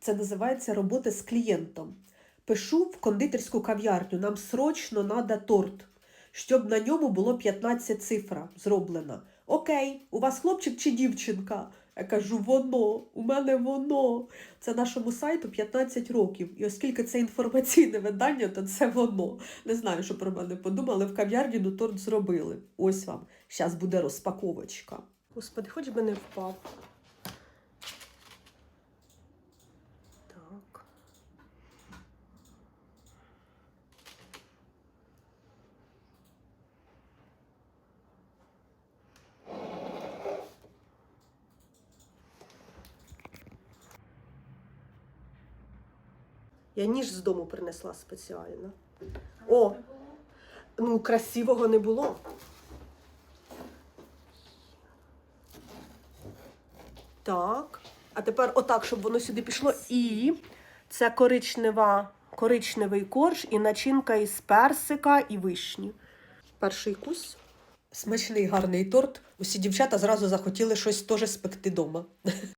Це називається робота з клієнтом. Пишу в кондитерську кав'ярню, нам срочно треба торт, щоб на ньому було 15 цифра зроблена. Окей, у вас хлопчик чи дівчинка? Я кажу, воно, у мене воно. Це нашому сайту 15 років. І оскільки це інформаційне видання, то це воно. Не знаю, що про мене подумали. В кав'ярні ну, торт зробили. Ось вам. Зараз буде розпаковочка. Господи, хоч би не впав. Так. Я ніж з дому принесла спеціально. О, ну красивого не було. Так. А тепер отак, щоб воно сюди пішло. І це коричнева, коричневий корж і начинка із персика і вишні. Перший кусь. Смачний гарний торт. Усі дівчата зразу захотіли щось теж спекти вдома.